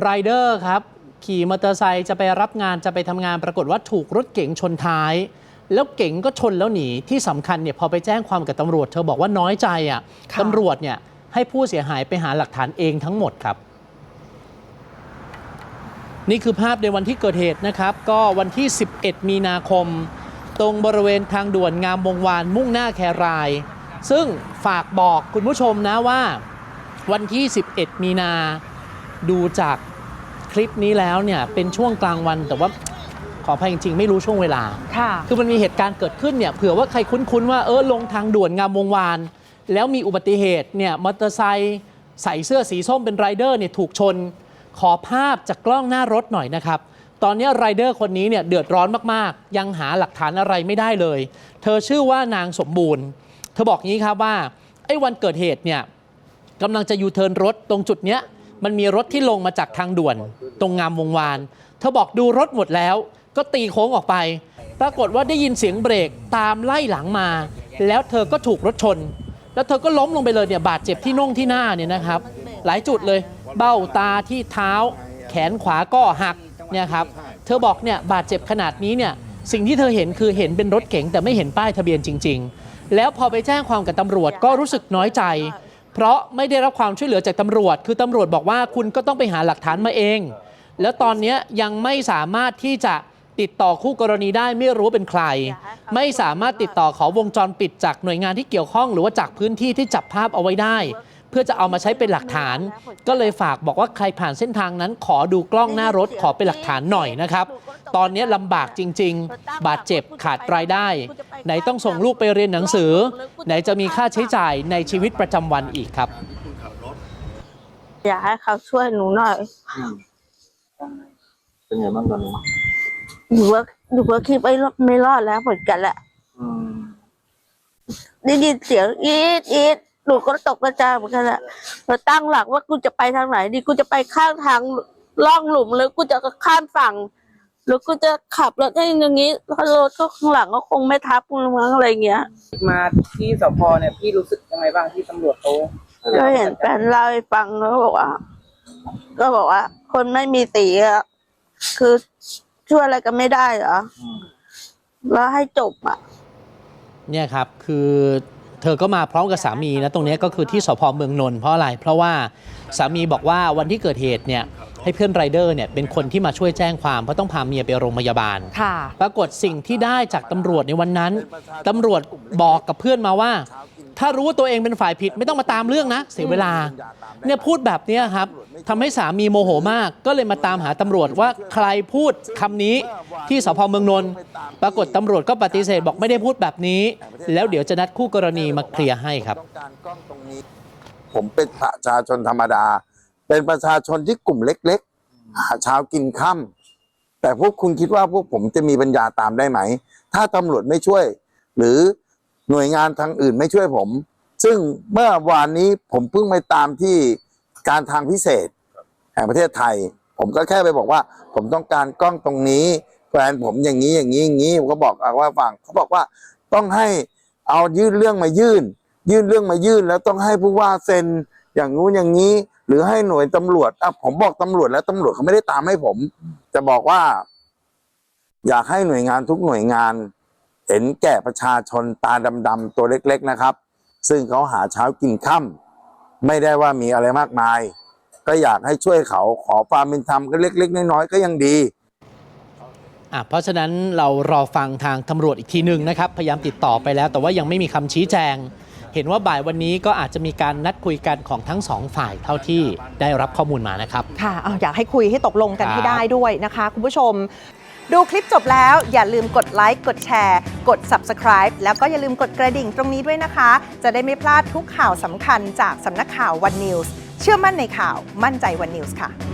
ไรเดอร์ครับ ขี่มอเตอร์ไซค์จะไปรับงานจะไปทำงานปรากฏว่าถูกรถเก๋งชนท้าย แล้วเก๋งก็ชนแล้วหนีที่สำคัญเนี่ยพอไปแจ้งความกับตำรวจ เธอบอกว่าน้อยใจอะค่ะ ตำรวจเนี่ยให้ผู้เสียหายไปหาหลักฐานเองทั้งหมดครับ นี่คือภาพในวันที่เกิดเหตุนะครับ ก็วันที่ 11 มีนาคม ตรงบริเวณทางด่วนงามวงวานมุ่งหน้าแคราย ซึ่งฝากบอกคุณผู้ชมนะว่า วันที่ 11 มีนา ดูจากคลิปนี้แล้วเนี่ยเป็นช่วงกลางวันแต่ว่าขออภัยจริงๆ ไม่รู้ช่วงเวลา ค่ะ คือมันมีเหตุการณ์เกิดขึ้นเนี่ยเผื่อว่าใครคุ้นๆว่าเออลงทางด่วนงามวงวาน แล้วมีอุบัติเหตุเนี่ยมอเตอร์ไซค์ใส่เสื้อสีส้มเป็นไรเดอร์เนี่ยถูกชน ขอภาพจากกล้องหน้ารถหน่อยนะครับ ตอนนี้ไรเดอร์คนนี้เนี่ยเดือดร้อนมากๆ ยังหาหลักฐานอะไรไม่ได้เลย เธอชื่อว่านางสมบูรณ์ เธอบอกงี้ครับว่าไอ้วันเกิดเหตุเนี่ยกำลังจะยูเทิร์นรถตรงจุดเนี้ย มันมีรถที่ลงมาจากทางด่วน ตรงงามวงวาน เธอบอกดูรถหมดแล้ว ก็ตีโค้งออกไป ปรากฏว่าได้ยินเสียงเบรกตามไล่หลังมา แล้วเธอก็ถูกรถชน แล้วเธอก็ล้มลงไปเลยเนี่ยบาดเจ็บที่น่องที่หน้าเนี่ยนะครับ หลายจุดเลย เบ้าตาที่เท้า แขนขวาก็หักเนี่ยครับ เธอบอกเนี่ยบาดเจ็บขนาดนี้เนี่ยสิ่งที่เธอเห็นคือเห็นเป็นรถเก๋งแต่ไม่เห็นป้ายทะเบียนจริง ๆ แล้วพอไปแจ้งความกับตำรวจก็รู้สึกน้อยใจ เพราะไม่ได้รับความช่วยเหลือจากตำรวจ คือตำรวจบอกว่าคุณก็ต้องไปหาหลักฐานมาเอง แล้วตอนนี้ยังไม่สามารถที่จะติดต่อคู่กรณีได้ไม่รู้เป็นใคร ไม่สามารถติดต่อขอวงจรปิดจากหน่วยงานที่เกี่ยวข้อง หรือว่าจากพื้นที่ที่จับภาพเอาไว้ได้ เพื่อจะเอามาใช้เป็นหลักฐาน ก็เลยฝากบอกว่าใครผ่านเส้นทางนั้น ขอดูกล้องหน้ารถขอเป็นหลักฐานหน่อยนะครับ ตอนนี้ลำบากจริง ๆ บาดเจ็บขาดรายได้ ไหนต้องส่งลูกไปเรียนหนังสือ ไหนจะมีค่าใช้จ่ายในชีวิตประจำวันอีกครับ อยากให้เขาช่วยหนูหน่อยเป็นไงบ้างตอนนี้หนูว่าหนูว่าคิดไม่รอดไม่รอดแล้วเหมือนกันแหละอืมได้ยินเสียงอีดอีดหนูก็ตกกระจายเหมือนกันแหละเราตั้งหลักว่ากูจะไปทางไหน ดีกูจะไปข้างทางล่องหลุมหรือกูจะข้ามฝั่ง หรือกูจะขับรถให้อย่างนี้แล้วรถก็ข้างหลังก็คงไม่ทับกูมั้งอะไรเงี้ย มาที่สพเนี่ยพี่รู้สึกยังไงบ้างที่ตำรวจเขาก็เห็นแฟนเล่าให้ฟังแล้วก็บอกว่า ก็บอกว่า คนไม่มีสีอะคือช่วยอะไรกันไม่ได้เหรอแล้วให้จบอะ เนี่ยครับคือ เธอก็มาพร้อมกับสามีนะตรงเนี้ยก็คือที่สพเมืองนนท์เพราะอะไร เพราะว่าสามีบอกว่าวันที่เกิดเหตุเนี่ยให้เพื่อนไรเดอร์เนี่ยเป็นคนที่มาช่วยแจ้งความเพราะต้องพาเมียไปโรงพยาบาลค่ะปรากฏสิ่งที่ได้จากตำรวจในวันนั้นตำรวจบอกกับเพื่อนมาว่า ถ้ารู้ว่าตัวเองเป็นฝ่ายผิดไม่ต้องมาตามเรื่องนะ เสียเวลา เนี่ยพูดแบบเนี้ยครับทำให้สามีโมโหมาก ก็เลยมาตามหาตำรวจว่าใครพูดคำนี้ที่สพเมืองนนท์ปรากฏตำรวจก็ปฏิเสธบอกไม่ได้พูดแบบนี้ แล้วเดี๋ยวจะนัดคู่กรณีมาเคลียร์ให้ครับต้องการกล้องตรงนี้ผมเป็นประชาชนธรรมดา เป็นประชาชนที่กลุ่มเล็กๆ หาเช้ากินค่ำแต่พวกคุณคิดว่าพวกผมจะมีปัญญาตามได้ไหม ถ้าตำรวจไม่ช่วย หรือ หน่วยงานทางอื่นไม่ช่วยผม ซึ่งเมื่อวานนี้ผมเพิ่งไปตามที่การทางพิเศษแห่งประเทศไทย ผมก็แค่ไปบอกว่า ผมต้องการกล้องตรงนี้แฟนผมอย่างนี้อย่างนี้อย่างนี้ผมก็บอกว่าฟังเขาบอกว่าต้องให้เอายื่นเรื่องมายื่น ยื่นเรื่องมายื่นแล้วต้องให้ผู้ว่าเซ็นอย่างงู้นอย่างนี้ หรือให้หน่วยตำรวจอะผมบอกตำรวจแล้วตำรวจเขาไม่ได้ตามให้ผม จะบอกว่า อยากให้หน่วยงานทุกหน่วยงาน เห็นแก่ประชาชนตาดำๆตัวเล็กๆนะครับ ซึ่งเขาหาเช้ากินค่ำไม่ได้ว่ามีอะไรมากมาย ก็อยากให้ช่วยเขาขอความเป็นธรรมก็เล็ก ๆ น้อยๆก็ยังดีอะเพราะฉะนั้นเรารอฟังทางตำรวจอีกทีหนึ่งนะครับ พยายามติดต่อไปแล้ว แต่ว่ายังไม่มีคำชี้แจง เห็นว่าบ่ายวันนี้ก็อาจจะมีการนัดคุยกันของทั้งสองฝ่ายเท่าที่ได้รับข้อมูลมานะครับ ค่ะเอาอยากให้คุยให้ตกลงกันครับให้ได้ด้วยนะคะ คุณผู้ชม ดูคลิปจบแล้วอย่าลืมกดไลค์กดแชร์ กด Subscribe แล้วก็อย่าลืมกดกระดิ่งตรงนี้ด้วยนะคะ จะได้ไม่พลาดทุกข่าวสำคัญจากสำนักข่าววันนิวส์เชื่อมั่นในข่าวมั่นใจวันนิวส์ค่ะ